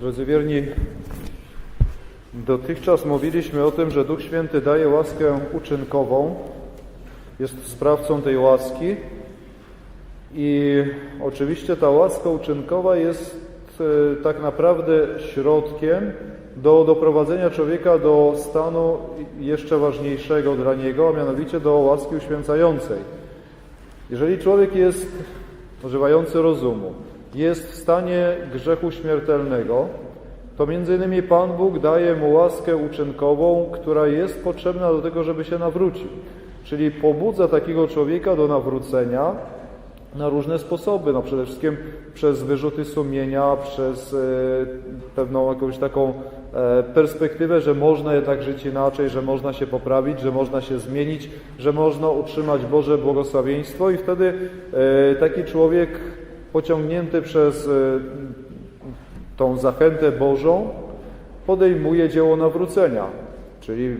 Drodzy wierni, dotychczas mówiliśmy o tym, że Duch Święty daje łaskę uczynkową, jest sprawcą tej łaski i oczywiście ta łaska uczynkowa jest e, tak naprawdę środkiem do doprowadzenia człowieka do stanu jeszcze ważniejszego dla niego, a mianowicie do łaski uświęcającej. Jeżeli człowiek jest używający rozumu, jest w stanie grzechu śmiertelnego, to między innymi Pan Bóg daje mu łaskę uczynkową, która jest potrzebna do tego, żeby się nawrócił. Czyli pobudza takiego człowieka do nawrócenia na różne sposoby. No przede wszystkim przez wyrzuty sumienia, przez e, pewną jakąś taką e, perspektywę, że można jednak żyć inaczej, że można się poprawić, że można się zmienić, że można utrzymać Boże błogosławieństwo i wtedy e, taki człowiek pociągnięty przez e, tą zachętę Bożą podejmuje dzieło nawrócenia, czyli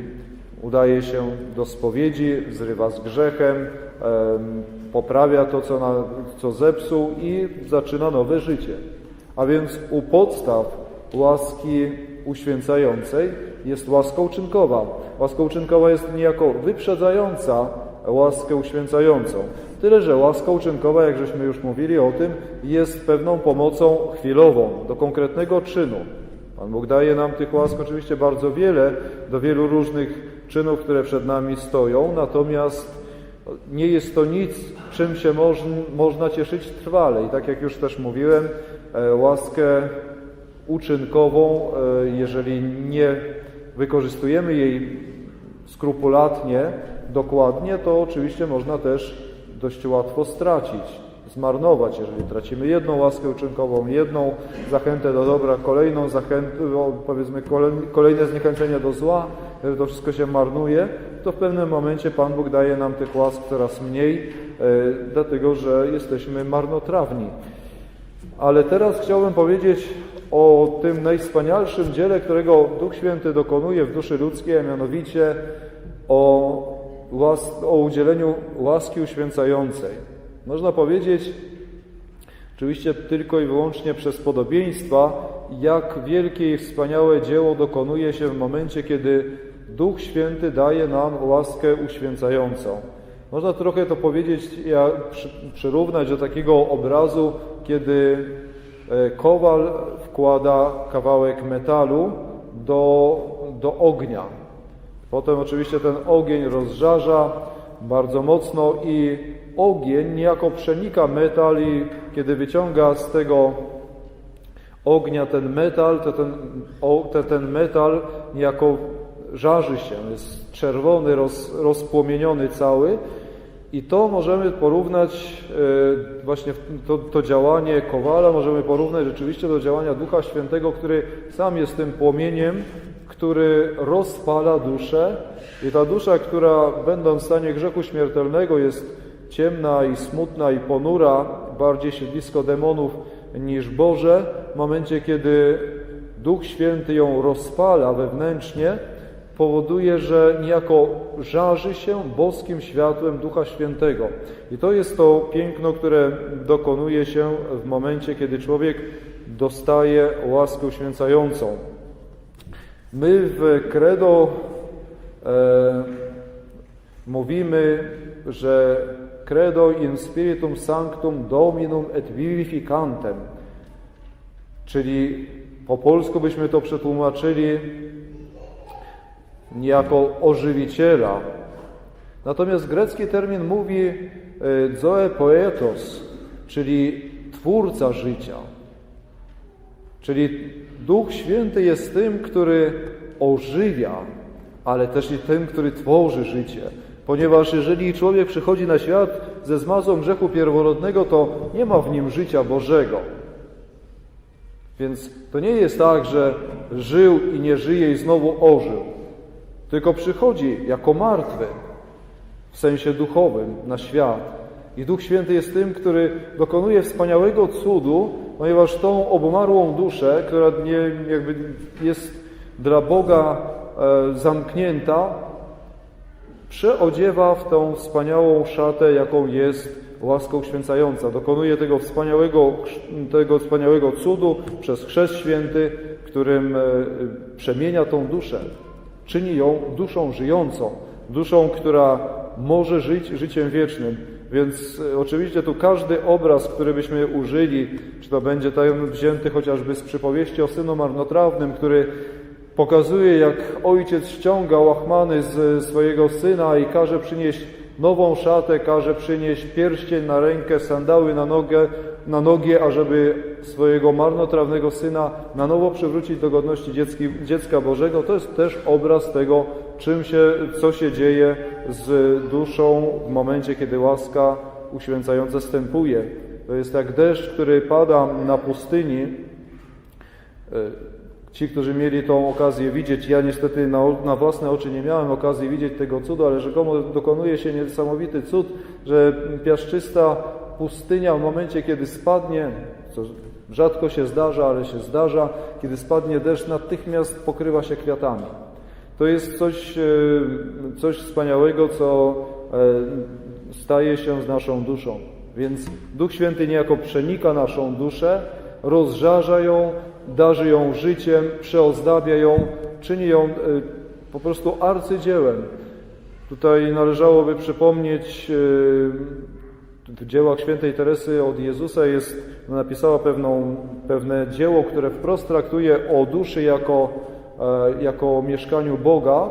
udaje się do spowiedzi, zrywa z grzechem, em, poprawia to, co, na, co zepsuł i zaczyna nowe życie. A więc u podstaw łaski uświęcającej jest łaska uczynkowa. Łaska uczynkowa jest niejako wyprzedzająca łaskę uświęcającą. Tyle, że łaska uczynkowa, jak żeśmy już mówili o tym, jest pewną pomocą chwilową do konkretnego czynu. Pan Bóg daje nam tych łask oczywiście bardzo wiele do wielu różnych czynów, które przed nami stoją, natomiast nie jest to nic, czym się moż, można cieszyć trwale. I tak jak już też mówiłem, e, łaskę uczynkową, e, jeżeli nie wykorzystujemy jej skrupulatnie, dokładnie, to oczywiście można też dość łatwo stracić, zmarnować, jeżeli tracimy jedną łaskę uczynkową, jedną zachętę do dobra, kolejną zachętę, powiedzmy kolej- kolejne zniechęcenie do zła, to wszystko się marnuje, to w pewnym momencie Pan Bóg daje nam tych łask coraz mniej, e, dlatego że jesteśmy marnotrawni. Ale teraz chciałbym powiedzieć o tym najwspanialszym dziele, którego Duch Święty dokonuje w duszy ludzkiej, a mianowicie o, o udzieleniu łaski uświęcającej. Można powiedzieć, oczywiście tylko i wyłącznie przez podobieństwa, jak wielkie i wspaniałe dzieło dokonuje się w momencie, kiedy Duch Święty daje nam łaskę uświęcającą. Można trochę to powiedzieć, ja, przy, przyrównać do takiego obrazu, kiedy e, kowal wkłada kawałek metalu do, do ognia. Potem oczywiście ten ogień rozżarza bardzo mocno i ogień niejako przenika metal i kiedy wyciąga z tego ognia ten metal, to ten, o, te, ten metal niejako żarzy się, jest czerwony, roz, rozpłomieniony cały. I to możemy porównać e, właśnie to, to działanie Kowala, możemy porównać rzeczywiście do działania Ducha Świętego, który sam jest tym płomieniem, który rozpala duszę i ta dusza, która będąc w stanie grzechu śmiertelnego jest ciemna i smutna i ponura, bardziej siedlisko demonów niż Boże, w momencie kiedy Duch Święty ją rozpala wewnętrznie, powoduje, że niejako żarzy się boskim światłem Ducha Świętego. I to jest to piękno, które dokonuje się w momencie, kiedy człowiek dostaje łaskę uświęcającą. My w Credo e, mówimy, że Credo in spiritum sanctum dominum et vivificantem, czyli po polsku byśmy to przetłumaczyli niejako ożywiciela. Natomiast grecki termin mówi e, zoe poetos, czyli twórca życia. Czyli Duch Święty jest tym, który ożywia, ale też i tym, który tworzy życie. Ponieważ jeżeli człowiek przychodzi na świat ze zmazą grzechu pierworodnego, to nie ma w nim życia Bożego. Więc to nie jest tak, że żył i nie żyje i znowu ożył, tylko przychodzi jako martwy w sensie duchowym na świat. I Duch Święty jest tym, który dokonuje wspaniałego cudu, ponieważ tą obumarłą duszę, która nie, jakby jest dla Boga e, zamknięta, przeodziewa w tą wspaniałą szatę, jaką jest łaska uświęcająca. Dokonuje tego wspaniałego, tego wspaniałego cudu przez chrzest święty, którym e, przemienia tą duszę. Czyni ją duszą żyjącą, duszą, która może żyć życiem wiecznym. Więc e, oczywiście tu każdy obraz, który byśmy użyli, czy to będzie ten wzięty chociażby z przypowieści o synu marnotrawnym, który pokazuje, jak ojciec ściąga łachmany z swojego syna i każe przynieść nową szatę, każe przynieść pierścień na rękę, sandały na nogę, na nogi, ażeby swojego marnotrawnego syna na nowo przywrócić do godności dziecki, dziecka Bożego. To jest też obraz tego, czym się, co się dzieje z duszą w momencie, kiedy łaska uświęcająca stępuje. To jest jak deszcz, który pada na pustyni. Ci, którzy mieli tą okazję widzieć, ja niestety na, na, własne oczy nie miałem okazji widzieć tego cudu, ale rzekomo dokonuje się niesamowity cud, że piaszczysta pustynia w momencie, kiedy spadnie, co rzadko się zdarza, ale się zdarza, kiedy spadnie deszcz, natychmiast pokrywa się kwiatami. To jest coś, e, coś wspaniałego, co e, staje się z naszą duszą. Więc Duch Święty niejako przenika naszą duszę, rozżarza ją, darzy ją życiem, przeozdabia ją, czyni ją e, po prostu arcydziełem. Tutaj należałoby przypomnieć w dziełach świętej Teresy od Jezusa jest, napisała pewną, pewne dzieło, które wprost traktuje o duszy jako, e, jako mieszkaniu Boga.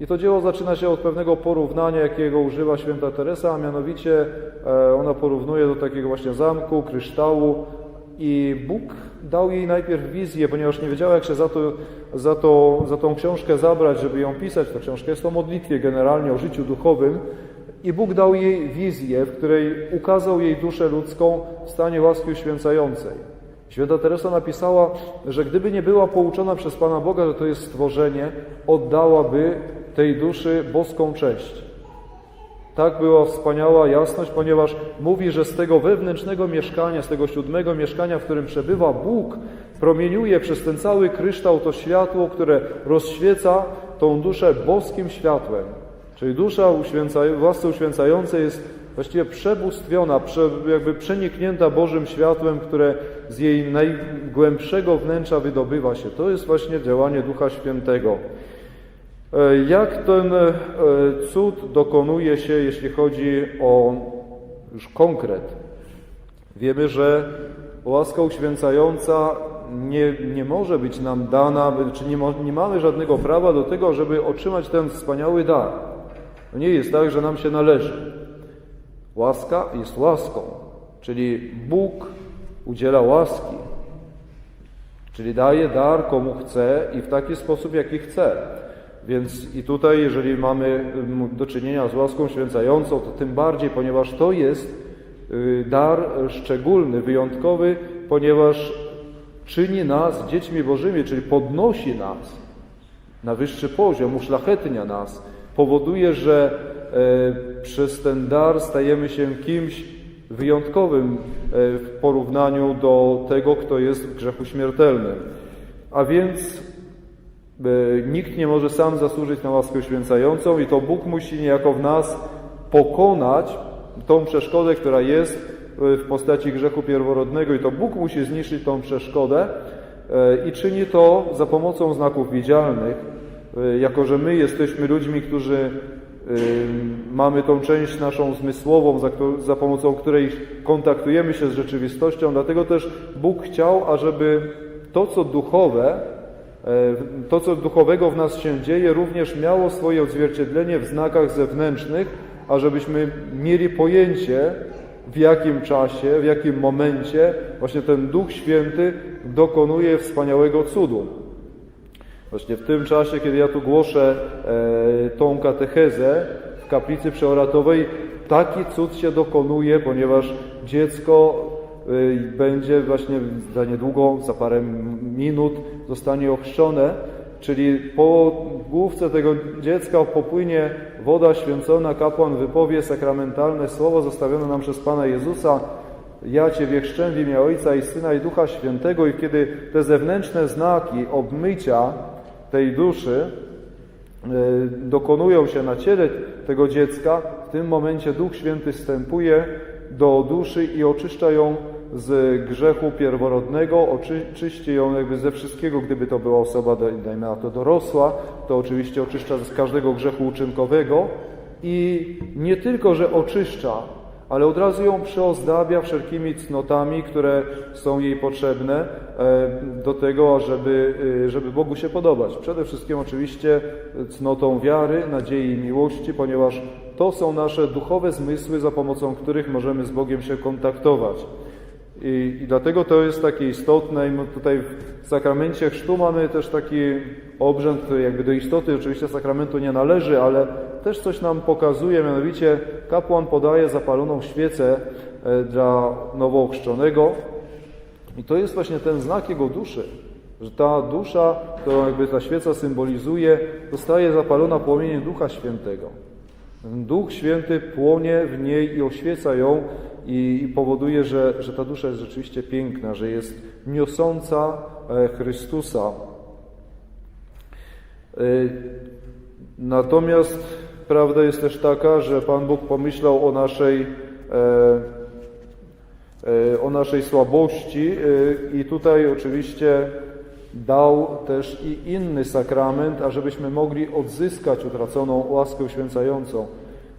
I to dzieło zaczyna się od pewnego porównania, jakiego używa święta Teresa, a mianowicie e, ona porównuje do takiego właśnie zamku, kryształu i Bóg dał jej najpierw wizję, ponieważ nie wiedziała, jak się za, to, za, to, za tą książkę zabrać, żeby ją pisać. Ta książka jest o modlitwie generalnie, o życiu duchowym. I Bóg dał jej wizję, w której ukazał jej duszę ludzką w stanie łaski uświęcającej. Święta Teresa napisała, że gdyby nie była pouczona przez Pana Boga, że to jest stworzenie, oddałaby tej duszy boską cześć. Tak była wspaniała jasność, ponieważ mówi, że z tego wewnętrznego mieszkania, z tego siódmego mieszkania, w którym przebywa Bóg, promieniuje przez ten cały kryształ to światło, które rozświeca tą duszę boskim światłem. Czyli dusza uświęcaj, własce uświęcająca jest właściwie przebóstwiona, prze, jakby przeniknięta Bożym światłem, które z jej najgłębszego wnętrza wydobywa się. To jest właśnie działanie Ducha Świętego. E, jak ten e, cud dokonuje się, jeśli chodzi o już konkret? Wiemy, że łaska uświęcająca nie, nie może być nam dana, czy nie, nie mamy żadnego prawa do tego, żeby otrzymać ten wspaniały dar. To nie jest tak, że nam się należy. Łaska jest łaską, czyli Bóg udziela łaski, czyli daje dar komu chce i w taki sposób, jaki chce. Więc i tutaj, jeżeli mamy do czynienia z łaską święcającą, to tym bardziej, ponieważ to jest y, dar szczególny, wyjątkowy, ponieważ czyni nas dziećmi Bożymi, czyli podnosi nas na wyższy poziom, uszlachetnia nas powoduje, że e, przez ten dar stajemy się kimś wyjątkowym e, w porównaniu do tego, kto jest w grzechu śmiertelnym. A więc e, nikt nie może sam zasłużyć na łaskę uświęcającą i to Bóg musi niejako w nas pokonać tą przeszkodę, która jest w postaci grzechu pierworodnego i to Bóg musi zniszczyć tą przeszkodę i czyni to za pomocą znaków widzialnych, jako że my jesteśmy ludźmi, którzy y, mamy tą część naszą zmysłową, za, pomocą której kontaktujemy się z rzeczywistością, dlatego też Bóg chciał, ażeby to, co duchowe, e, to, co duchowego w nas się dzieje, również miało swoje odzwierciedlenie w znakach zewnętrznych, ażebyśmy mieli pojęcie, w jakim czasie, w jakim momencie właśnie ten Duch Święty dokonuje wspaniałego cudu. Właśnie w tym czasie, kiedy ja tu głoszę e, tą katechezę w kaplicy przeoratowej, taki cud się dokonuje, ponieważ dziecko e, będzie właśnie za niedługo, za parę minut zostanie ochrzczone, czyli po główce tego dziecka popłynie woda święcona, kapłan wypowie sakramentalne słowo zostawione nam przez Pana Jezusa, ja Ciebie chrzczę w imię Ojca i Syna i Ducha Świętego i kiedy te zewnętrzne znaki obmycia tej duszy e, dokonują się na ciele tego dziecka, w tym momencie Duch Święty wstępuje, do duszy i oczyszcza ją z grzechu pierworodnego, oczyści ją jakby ze wszystkiego, gdyby to była osoba, dajmy na to dorosła, to oczywiście oczyszcza z każdego grzechu uczynkowego. I nie tylko, że oczyszcza, ale od razu ją przyozdabia wszelkimi cnotami, które są jej potrzebne e, do tego, żeby, e, żeby Bogu się podobać. Przede wszystkim oczywiście cnotą wiary, nadziei i miłości, ponieważ to są nasze duchowe zmysły, za pomocą których możemy z Bogiem się kontaktować. I, I, dlatego to jest takie istotne. I tutaj w sakramencie chrztu mamy też taki obrzęd, jakby do istoty oczywiście sakramentu nie należy, ale też coś nam pokazuje, mianowicie kapłan podaje zapaloną świecę e, dla nowochrzczonego i to jest właśnie ten znak jego duszy, że ta dusza, to jakby ta świeca symbolizuje, zostaje zapalona płomieniem Ducha Świętego. Duch Święty płonie w niej i oświeca ją i, i powoduje, że, że ta dusza jest rzeczywiście piękna, że jest niosąca e, Chrystusa. E, natomiast prawda jest też taka, że Pan Bóg pomyślał o naszej, e, o naszej słabości i tutaj oczywiście dał też i inny sakrament, ażebyśmy mogli odzyskać utraconą łaskę uświęcającą.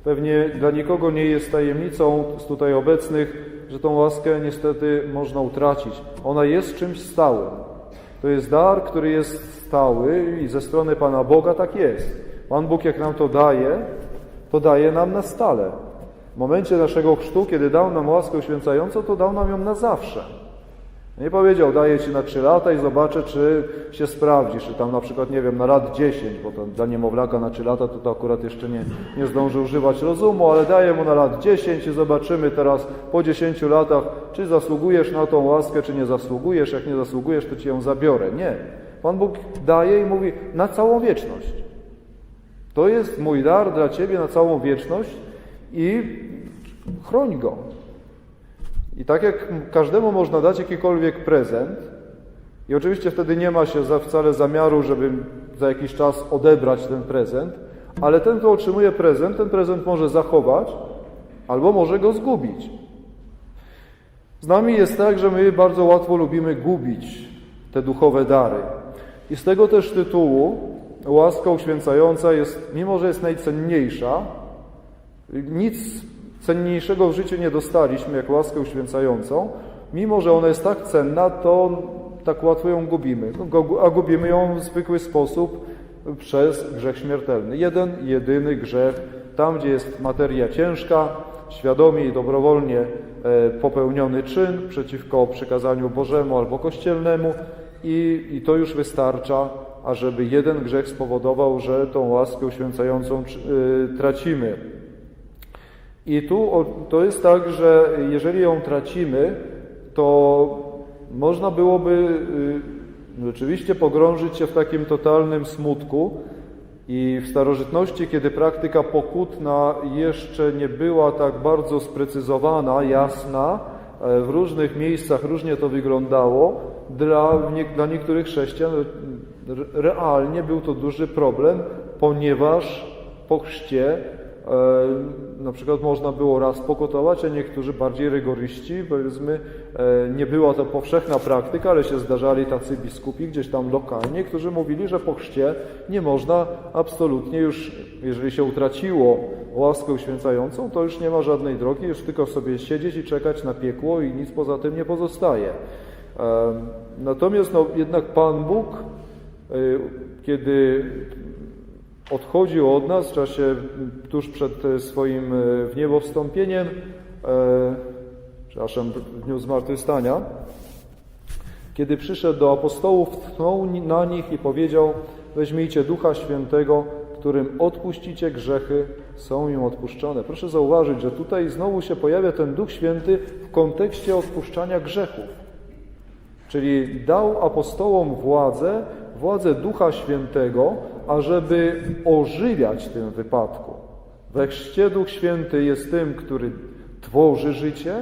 Pewnie dla nikogo nie jest tajemnicą z tutaj obecnych, że tą łaskę niestety można utracić. Ona jest czymś stałym. To jest dar, który jest stały i ze strony Pana Boga tak jest. Pan Bóg jak nam to daje, to daje nam na stale. W momencie naszego chrztu, kiedy dał nam łaskę uświęcającą, to dał nam ją na zawsze. Nie powiedział, daję Ci na trzy lata i zobaczę, czy się sprawdzisz, czy tam na przykład, nie wiem, na lat 10, bo to dla niemowlaka na trzy lata to, to akurat jeszcze nie, nie zdąży używać rozumu, ale daję mu na lat 10 i zobaczymy teraz po 10 latach, czy zasługujesz na tą łaskę, czy nie zasługujesz. Jak nie zasługujesz, to Ci ją zabiorę. Nie. Pan Bóg daje i mówi na całą wieczność. To jest mój dar dla Ciebie na całą wieczność i chroń go. I tak jak każdemu można dać jakikolwiek prezent, i oczywiście wtedy nie ma się za wcale zamiaru, żeby za jakiś czas odebrać ten prezent, ale ten, kto otrzymuje prezent, ten prezent może zachować albo może go zgubić. Z nami jest tak, że my bardzo łatwo lubimy gubić te duchowe dary. I z tego też tytułu łaska uświęcająca jest, mimo że jest najcenniejsza, nic cenniejszego w życiu nie dostaliśmy jak łaskę uświęcającą, mimo że ona jest tak cenna, to tak łatwo ją gubimy. A gubimy ją w zwykły sposób przez grzech śmiertelny. Jeden, jedyny grzech, tam gdzie jest materia ciężka, świadomie i dobrowolnie e, popełniony czyn przeciwko przykazaniu Bożemu albo kościelnemu i, i to już wystarcza, ażeby jeden grzech spowodował, że tą łaskę uświęcającą e, tracimy. I tu to jest tak, że jeżeli ją tracimy, to można byłoby y, rzeczywiście pogrążyć się w takim totalnym smutku. I w starożytności, kiedy praktyka pokutna jeszcze nie była tak bardzo sprecyzowana, jasna, e, w różnych miejscach różnie to wyglądało, dla, dla niektórych chrześcijan realnie był to duży problem, ponieważ po chrzcie E, na przykład można było raz pokotować, a niektórzy bardziej rygoryści, powiedzmy, e, nie była to powszechna praktyka, ale się zdarzali tacy biskupi gdzieś tam lokalnie, którzy mówili, że po chrzcie nie można absolutnie już, jeżeli się utraciło łaskę uświęcającą, to już nie ma żadnej drogi, już tylko sobie siedzieć i czekać na piekło i nic poza tym nie pozostaje. E, natomiast no, jednak Pan Bóg, kiedy odchodził od nas w czasie tuż przed swoim e, w niebo wstąpieniem, e, przepraszam, w dniu zmartwychwstania, kiedy przyszedł do apostołów, tchnął na nich i powiedział: Weźmijcie Ducha Świętego, którym odpuścicie grzechy, są im odpuszczone. Proszę zauważyć, że tutaj znowu się pojawia ten Duch Święty w kontekście odpuszczania grzechów. Czyli dał apostołom władzę, władzę Ducha Świętego, ażeby ożywiać tym wypadku. We chrzcie Duch Święty jest tym, który tworzy życie,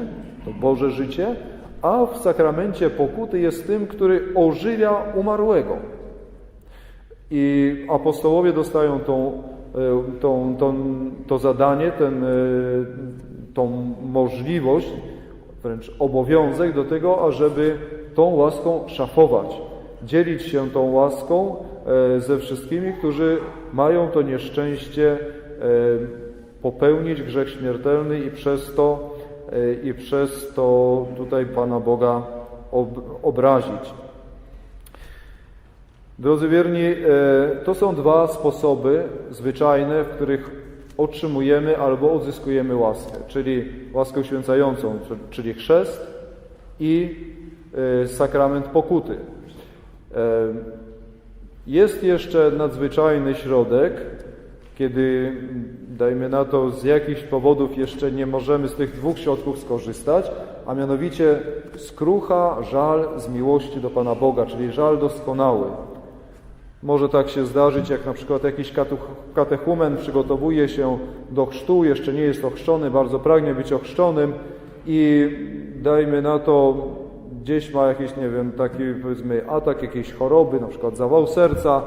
to Boże życie, a w sakramencie pokuty jest tym, który ożywia umarłego. I apostołowie dostają tą, e, tą, tą, to zadanie, ten, e, tą możliwość, wręcz obowiązek do tego, ażeby tą łaską szafować, dzielić się tą łaską e, ze wszystkimi, którzy mają to nieszczęście e, popełnić grzech śmiertelny i przez to, e, i przez to tutaj Pana Boga ob, obrazić. Drodzy wierni, to są dwa sposoby zwyczajne, w których otrzymujemy albo odzyskujemy łaskę, czyli łaskę święcającą, czyli chrzest i sakrament pokuty. Jest jeszcze nadzwyczajny środek, kiedy, dajmy na to, z jakichś powodów jeszcze nie możemy z tych dwóch środków skorzystać, a mianowicie skrucha, żal z miłości do Pana Boga, czyli żal doskonały. Może tak się zdarzyć, jak na przykład jakiś katechumen przygotowuje się do chrztu, jeszcze nie jest ochrzczony, bardzo pragnie być ochrzczonym i dajmy na to, gdzieś ma jakiś, nie wiem, taki powiedzmy atak jakiejś choroby, na przykład zawał serca,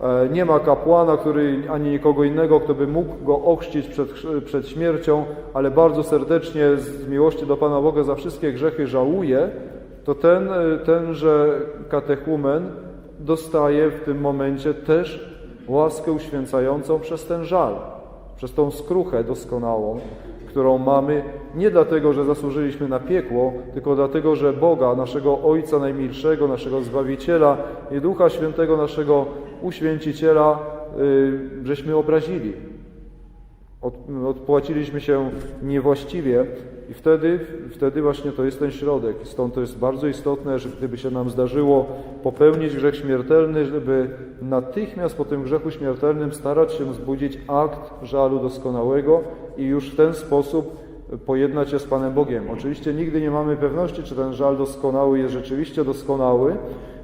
e, nie ma kapłana, który ani nikogo innego, kto by mógł go ochrzcić przed, przed śmiercią, ale bardzo serdecznie z miłości do Pana Boga za wszystkie grzechy żałuje, to ten, e, tenże katechumen dostaje w tym momencie też łaskę uświęcającą przez ten żal, przez tą skruchę doskonałą, którą mamy nie dlatego, że zasłużyliśmy na piekło, tylko dlatego, że Boga, naszego Ojca Najmilszego, naszego Zbawiciela i Ducha Świętego, naszego Uświęciciela, yy, żeśmy obrazili. Od, odpłaciliśmy się niewłaściwie i wtedy, wtedy właśnie to jest ten środek. Stąd to jest bardzo istotne, że gdyby się nam zdarzyło popełnić grzech śmiertelny, żeby natychmiast po tym grzechu śmiertelnym starać się wzbudzić akt żalu doskonałego i już w ten sposób pojednać się z Panem Bogiem. Oczywiście nigdy nie mamy pewności, czy ten żal doskonały jest rzeczywiście doskonały,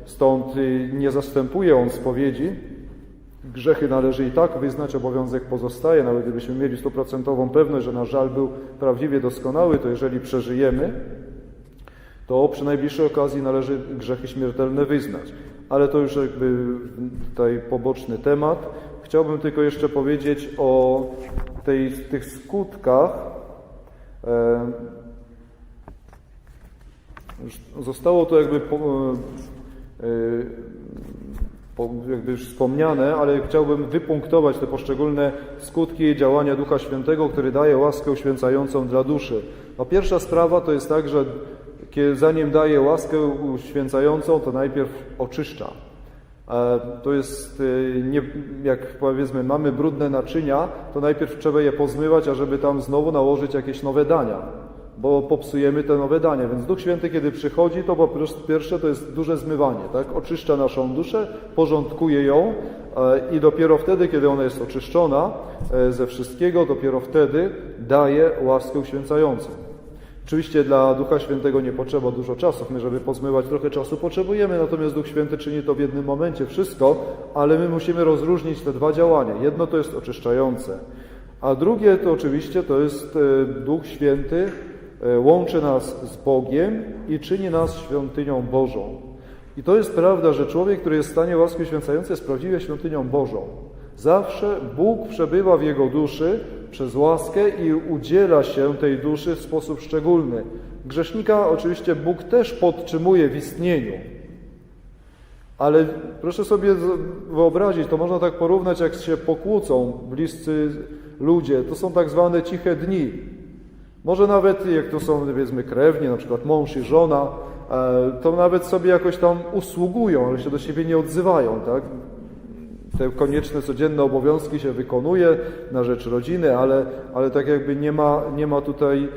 stąd y, nie zastępuje on spowiedzi, Grzechy należy i tak wyznać, obowiązek pozostaje. Nawet gdybyśmy mieli stuprocentową pewność, że nasz żal był prawdziwie doskonały, to jeżeli przeżyjemy, to przy najbliższej okazji należy grzechy śmiertelne wyznać. Ale to już jakby tutaj poboczny temat. Chciałbym tylko jeszcze powiedzieć o tej, tych skutkach. E, zostało to jakby e, jakby już wspomniane, ale chciałbym wypunktować te poszczególne skutki działania Ducha Świętego, który daje łaskę uświęcającą dla duszy. No pierwsza sprawa to jest tak, że zanim daje łaskę uświęcającą, to najpierw oczyszcza. To jest, nie, jak powiedzmy, mamy brudne naczynia, to najpierw trzeba je pozmywać, ażeby tam znowu nałożyć jakieś nowe dania bo popsujemy te nowe dania. Więc Duch Święty, kiedy przychodzi, to po pierwsze to jest duże zmywanie, tak? Oczyszcza naszą duszę, porządkuje ją e, i dopiero wtedy, kiedy ona jest oczyszczona e, ze wszystkiego, dopiero wtedy daje łaskę uświęcającą. Oczywiście dla Ducha Świętego nie potrzeba dużo czasu. My, żeby pozmywać trochę czasu, potrzebujemy, natomiast Duch Święty czyni to w jednym momencie wszystko, ale my musimy rozróżnić te dwa działania. Jedno to jest oczyszczające, a drugie to oczywiście to jest e, Duch Święty, łączy nas z Bogiem i czyni nas świątynią Bożą. I to jest prawda, że człowiek, który jest w stanie łaski święcającej, jest prawdziwie świątynią Bożą. Zawsze Bóg przebywa w jego duszy przez łaskę i udziela się tej duszy w sposób szczególny. Grzesznika oczywiście Bóg też podtrzymuje w istnieniu. Ale proszę sobie wyobrazić, to można tak porównać, jak się pokłócą bliscy ludzie. To są tak zwane ciche dni. Może nawet jak to są powiedzmy krewni, na przykład mąż i żona, e, to nawet sobie jakoś tam usługują, ale się do siebie nie odzywają, tak? Te konieczne codzienne obowiązki się wykonuje na rzecz rodziny, ale, ale tak jakby nie ma, nie ma tutaj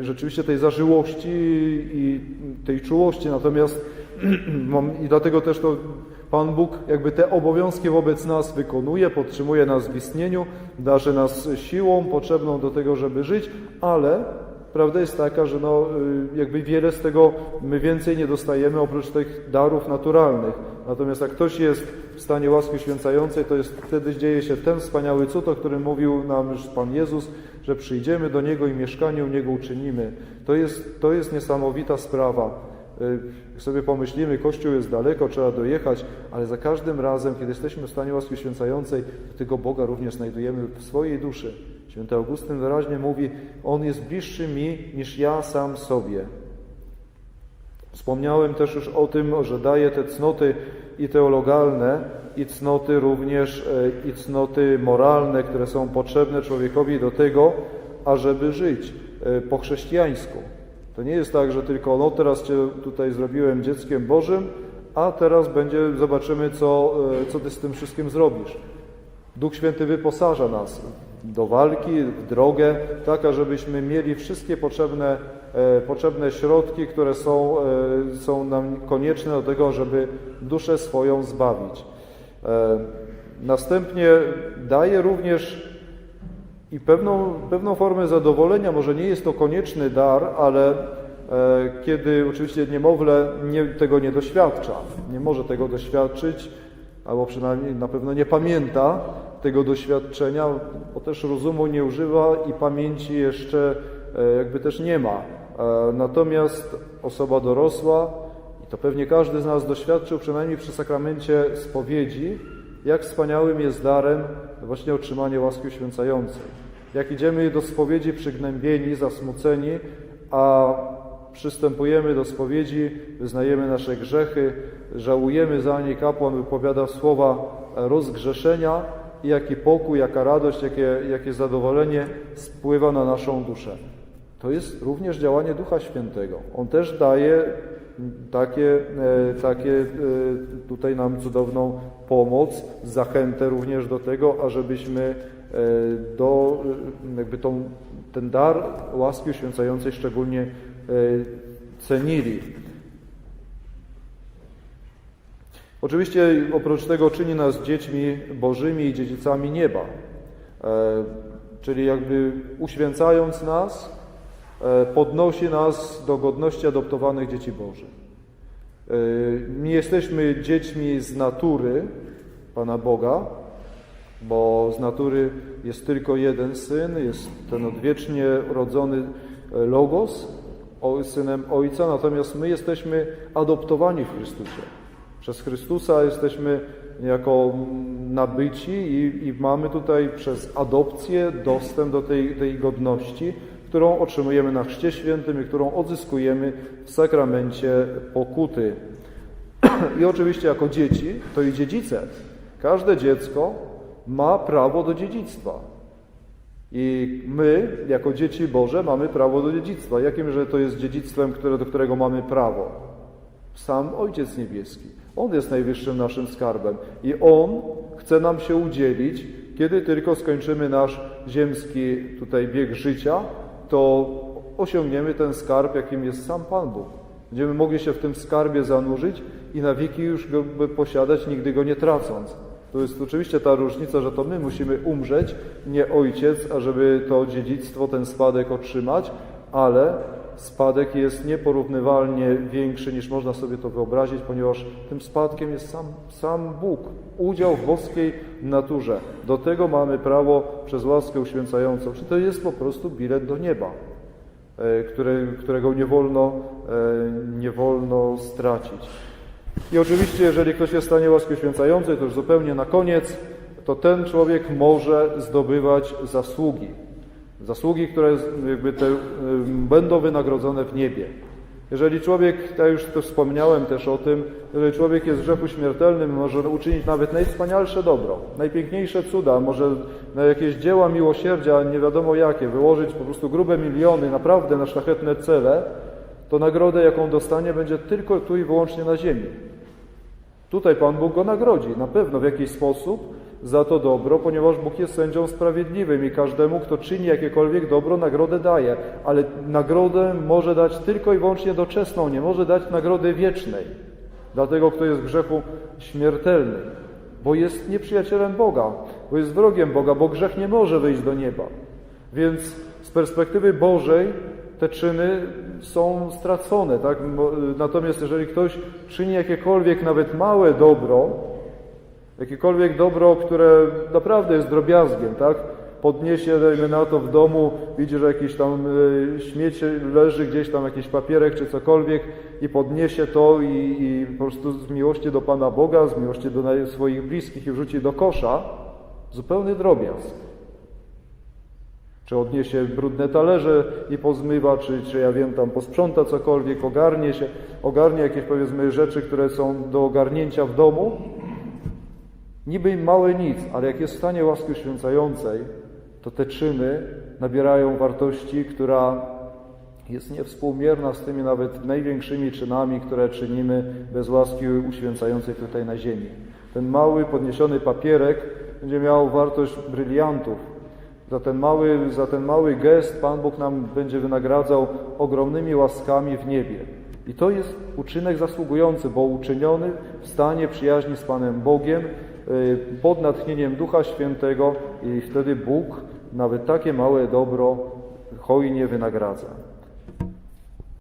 e, rzeczywiście tej zażyłości i tej czułości. Natomiast i dlatego też to Pan Bóg jakby te obowiązki wobec nas wykonuje, podtrzymuje nas w istnieniu, darzy nas siłą potrzebną do tego, żeby żyć, ale prawda jest taka, że no, y, jakby wiele z tego my więcej nie dostajemy oprócz tych darów naturalnych. Natomiast jak ktoś jest w stanie łaski święcającej, to jest, wtedy dzieje się ten wspaniały cud, o którym mówił nam już Pan Jezus, że przyjdziemy do Niego i mieszkanie u Niego uczynimy. To jest, to jest niesamowita sprawa. Jak sobie pomyślimy, Kościół jest daleko, trzeba dojechać, ale za każdym razem, kiedy jesteśmy w stanie łaski święcającej, tego Boga również znajdujemy w swojej duszy. Święty Augustyn wyraźnie mówi, On jest bliższy mi niż ja sam sobie. Wspomniałem też już o tym, że daje te cnoty i teologalne, i cnoty również, e, i cnoty moralne, które są potrzebne człowiekowi do tego, ażeby żyć e, po chrześcijańsku. To nie jest tak, że tylko no teraz Cię tutaj zrobiłem dzieckiem Bożym, a teraz będzie, zobaczymy, co, e, co Ty z tym wszystkim zrobisz. Duch Święty wyposaża nas do walki, w drogę, tak ażebyśmy mieli wszystkie potrzebne, e, potrzebne środki, które są, e, są nam konieczne do tego, żeby duszę swoją zbawić. E, następnie daje również i pewną, pewną formę zadowolenia, może nie jest to konieczny dar, ale kiedy oczywiście niemowlę nie, tego nie doświadcza, nie może tego doświadczyć, albo przynajmniej na pewno nie pamięta, tego doświadczenia, bo też rozumu nie używa i pamięci jeszcze e, jakby też nie ma. E, natomiast osoba dorosła, i to pewnie każdy z nas doświadczył przynajmniej przy sakramencie spowiedzi, jak wspaniałym jest darem właśnie otrzymanie łaski uświęcającej. Jak idziemy do spowiedzi przygnębieni, zasmuceni, a przystępujemy do spowiedzi, wyznajemy nasze grzechy, żałujemy za nie, kapłan wypowiada słowa rozgrzeszenia, i jaki pokój, jaka radość, jakie, jakie zadowolenie spływa na naszą duszę. To jest również działanie Ducha Świętego. On też daje takie, e, takie e, tutaj nam cudowną pomoc, zachętę również do tego, ażebyśmy e, do, jakby tą, ten dar łaski uświęcającej szczególnie cenili. Oczywiście oprócz tego czyni nas dziećmi bożymi i dziedzicami nieba, czyli jakby uświęcając nas, podnosi nas do godności adoptowanych dzieci Bożych. E, nie jesteśmy dziećmi z natury Pana Boga, bo z natury jest tylko jeden syn, jest ten odwiecznie rodzony Logos, synem Ojca, natomiast my jesteśmy adoptowani w Chrystusie. Przez Chrystusa jesteśmy jako nabyci i, i, mamy tutaj przez adopcję dostęp do tej, tej godności, którą otrzymujemy na Chrzcie Świętym i którą odzyskujemy w sakramencie pokuty. I oczywiście jako dzieci, to i dziedzice. Każde dziecko ma prawo do dziedzictwa. I my, jako dzieci Boże, mamy prawo do dziedzictwa. Jakim, że to jest dziedzictwem, które, do którego mamy prawo? Sam Ojciec Niebieski. On jest najwyższym naszym skarbem i On chce nam się udzielić, kiedy tylko skończymy nasz ziemski tutaj bieg życia, to osiągniemy ten skarb, jakim jest sam Pan Bóg. Będziemy mogli się w tym skarbie zanurzyć i na wieki już go posiadać, nigdy go nie tracąc. To jest oczywiście ta różnica, że to my musimy umrzeć, nie ojciec, ażeby to dziedzictwo, ten spadek otrzymać, ale spadek jest nieporównywalnie większy niż można sobie to wyobrazić, ponieważ tym spadkiem jest sam, sam Bóg, udział w boskiej naturze. Do tego mamy prawo przez łaskę uświęcającą. Czy to jest po prostu bilet do nieba, e, które, którego nie wolno, e, nie wolno stracić. I oczywiście, jeżeli ktoś jest w stanie łaski uświęcającej, to już zupełnie na koniec, to ten człowiek może zdobywać zasługi. Zasługi, które jakby te, będą wynagrodzone w niebie. Jeżeli człowiek, tak już to wspomniałem też o tym, jeżeli człowiek jest w grzechu śmiertelnym, może uczynić nawet najwspanialsze dobro, najpiękniejsze cuda, może na jakieś dzieła miłosierdzia, nie wiadomo jakie, wyłożyć po prostu grube miliony naprawdę na szlachetne cele, to nagrodę, jaką dostanie, będzie tylko tu i wyłącznie na ziemi. Tutaj Pan Bóg go nagrodzi, na pewno w jakiś sposób, za to dobro, ponieważ Bóg jest sędzią sprawiedliwym i każdemu, kto czyni jakiekolwiek dobro, nagrodę daje. Ale nagrodę może dać tylko i wyłącznie doczesną, nie może dać nagrody wiecznej. Dlatego, kto jest w grzechu śmiertelnym, bo jest nieprzyjacielem Boga, bo jest wrogiem Boga, bo grzech nie może wyjść do nieba. Więc z perspektywy Bożej te czyny są stracone. Tak? Natomiast jeżeli ktoś czyni jakiekolwiek, nawet małe dobro, Jakiekolwiek dobro, które naprawdę jest drobiazgiem, tak? Podniesie, dajmy na to w domu, widzi, że jakieś tam e, śmiecie leży gdzieś tam, jakiś papierek czy cokolwiek i podniesie to i, i po prostu z miłości do Pana Boga, z miłości do swoich bliskich i wrzuci do kosza, zupełny drobiazg. Czy odniesie brudne talerze i pozmywa, czy, czy ja wiem, tam posprząta cokolwiek, ogarnie się, ogarnie jakieś powiedzmy rzeczy, które są do ogarnięcia w domu. Niby małe nic, ale jak jest w stanie łaski uświęcającej, to te czyny nabierają wartości, która jest niewspółmierna z tymi nawet największymi czynami, które czynimy bez łaski uświęcającej tutaj na ziemi. Ten mały podniesiony papierek będzie miał wartość bryliantów. Za ten mały, za ten mały gest Pan Bóg nam będzie wynagradzał ogromnymi łaskami w niebie. I to jest uczynek zasługujący, bo uczyniony w stanie przyjaźni z Panem Bogiem, pod natchnieniem Ducha Świętego i wtedy Bóg nawet takie małe dobro hojnie wynagradza.